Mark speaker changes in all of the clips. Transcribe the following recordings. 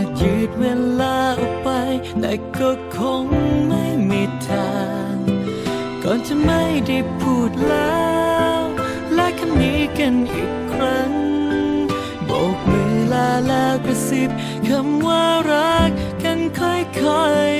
Speaker 1: ากยืดเวลาออกไป แต่ก็คงไม่มีทาง ก่อนจะไม่ได้พูดแล้วและคำนี้กันอีกครั้งโบกมือลาแล้วกระซิบคำว่ารักกันค่อยๆ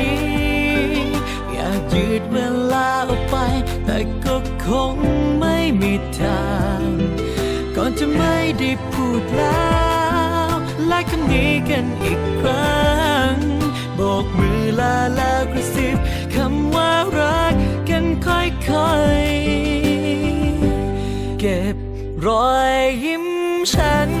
Speaker 1: ี้ ดเวลาออกไป แต่ก็คงไม่มีทาง ก่อนจะไม่ได้พูดแล้วและคำนี้กันอีกครั้งโบกมือลาแล้วกระซิบคำว่ารักกันค่อยๆ เก็บรอยยิ้มฉัน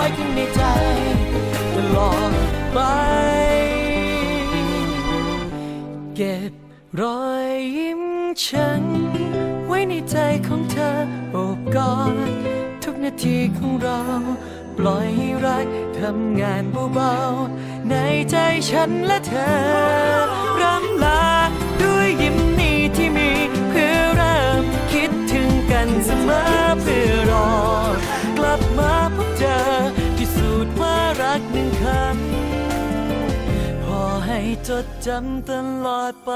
Speaker 1: ว้ข้างในใจตลอดไป เก็บรอยยิ้มฉัน ไว้ในใจของเธอโอบกอดทุกนาทีของเรา ปล่อยให้รักทำงานเบาๆในใจฉันและเธอรำลา จดจำตลอดไป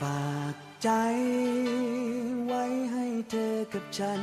Speaker 2: ฝากใจไว้ให้เธอกับฉัน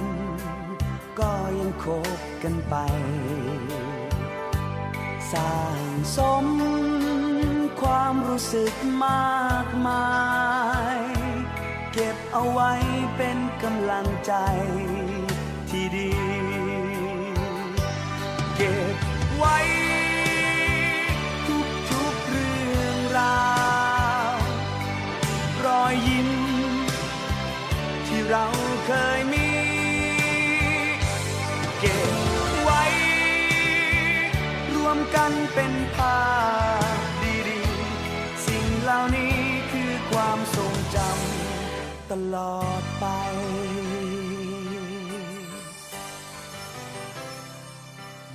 Speaker 2: ก็ยังคบกันไป สร้างสมความรู้สึกมากมาย เก็บเอาไว้เป็นกำลังใจที่ดี เก็บไว้ กันเป็นภาพดีๆ สิ่งเหล่านี้คือความทรงจำตลอดไป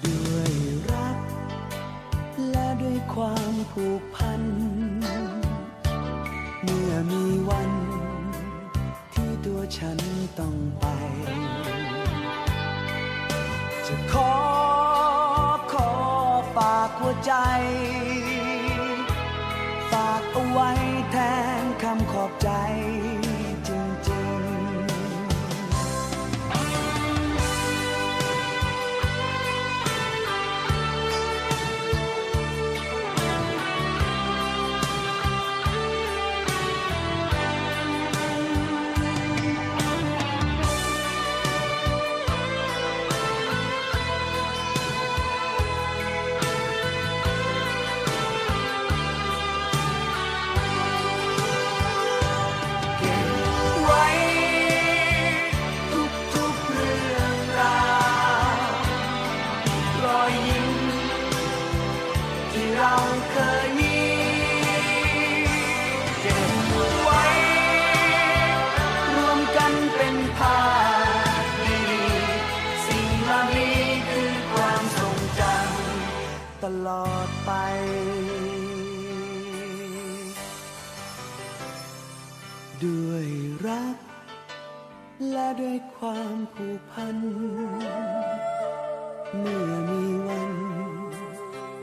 Speaker 2: ด้วยรักและด้วยความผูกพัน เมื่อมีวันที่ตัวฉันต้องไป จะขอ หัวใจ ฝากเอาไว้แทนคำขอบใจจ และด้วยความผูกพัน เมื่อมีวัน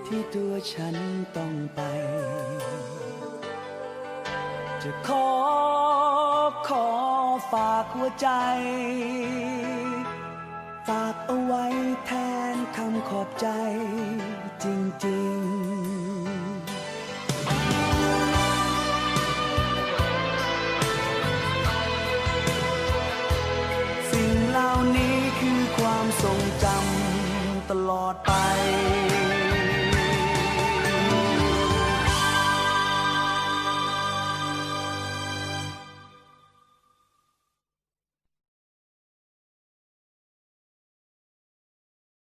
Speaker 2: ที่ตัวฉันต้องไป จะขอขอฝากหัวใจ ฝากเอาไว้แทนคำขอบใจจริง ๆ ทรงจำตลอดไป